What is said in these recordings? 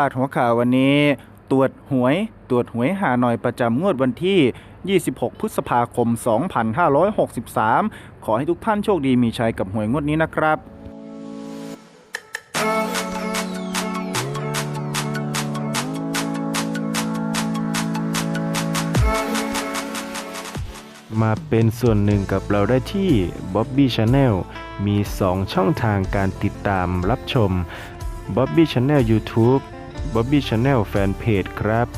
าดหัวข่าววันนี้ ตรวจหวย ตรวจหวยหาหน่อยประจำงวดวันที่ 26 พฤษภาคม 2563 ขอให้ทุกท่านโชคดีมีชัยกับหวยงวดนี้นะครับมาเป็นส่วนหนึ่งกับเราได้ที่ Bobby Channel มี 2 ช่องทางการติดตามรับชม Bobby Channel YouTube Bobby Channel Fanpage ครับ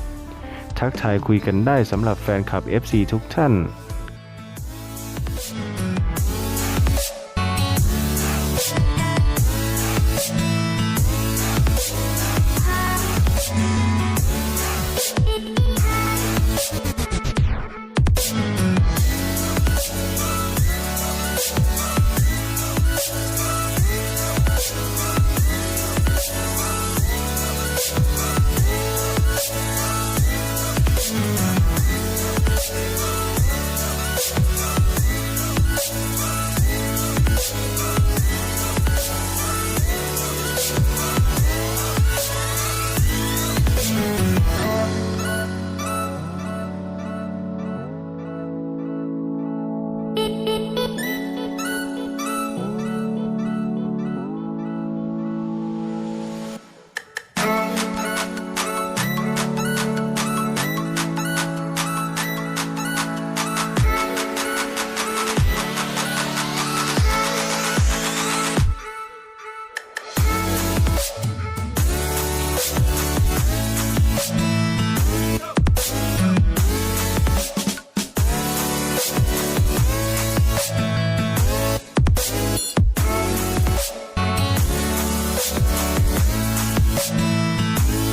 ทักทายคุยกันได้สำหรับแฟนคลับ FC ทุกท่าน